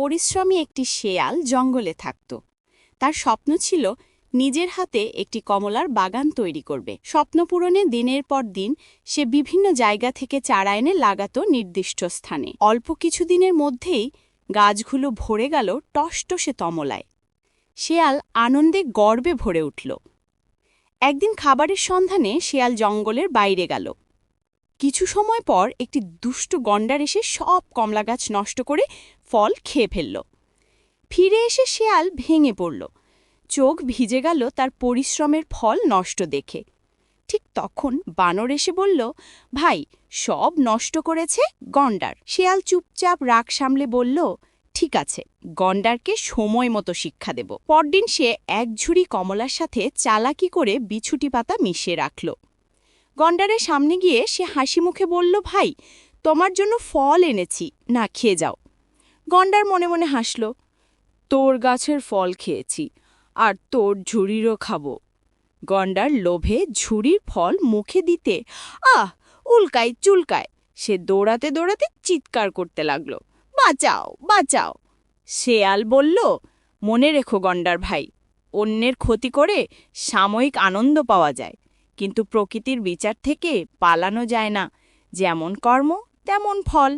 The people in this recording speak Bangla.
পরিশ্রমী একটি শেয়াল জঙ্গলে থাকত। তার স্বপ্ন ছিল নিজের হাতে একটি কমলার বাগান তৈরি করবে। স্বপ্ন পূরণে দিনের পর দিন সে বিভিন্ন জায়গা থেকে চারা এনে লাগাত নির্দিষ্ট স্থানে। অল্প কিছুদিনের মধ্যেই গাছগুলো ভরে গেল টসটসে তমলায়। শেয়াল আনন্দে গর্বে ভরে উঠল। একদিন খাবারের সন্ধানে শেয়াল জঙ্গলের বাইরে গেল। কিছু সময় পর একটি দুষ্ট গণ্ডার এসে সব কমলা গাছ নষ্ট করে ফল খেয়ে ফেলল। ফিরে এসে শেয়াল ভেঙে পড়ল। চোখ ভিজে গেল তার পরিশ্রমের ফল নষ্ট দেখে। ঠিক তখন বানর এসে বলল, ভাই, সব নষ্ট করেছে গণ্ডার শেয়াল চুপচাপ রাগ সামলে বলল, ঠিক আছে গণ্ডারকে সময় মতো শিক্ষা দেব। পরদিন সে এক ঝুড়ি কমলার সাথে চালাকি করে বিছুটি পাতা মিশিয়ে রাখল। গণ্ডারের সামনে গিয়ে সে হাসি মুখে বলল, ভাই, তোমার জন্য ফল এনেছি, না, খেয়ে যাও। গন্ডার মনে মনে হাসল, তোর গাছের ফল খেয়েছি, আর তোর ঝুড়িরও খাব। গন্ডার লোভে ঝুড়ির ফল মুখে দিতে, আহ, উল্কায় চুলকায়। সে দৌড়াতে দৌড়াতে চিৎকার করতে লাগল, বাঁচাও বাঁচাও। শেয়াল বলল, মনে রেখো গন্ডার ভাই, অন্যের ক্ষতি করে সাময়িক আনন্দ পাওয়া যায়। কিন্তু প্রকৃতির বিচার থেকে পালানো যায় না। যেমন কর্ম তেমন ফল।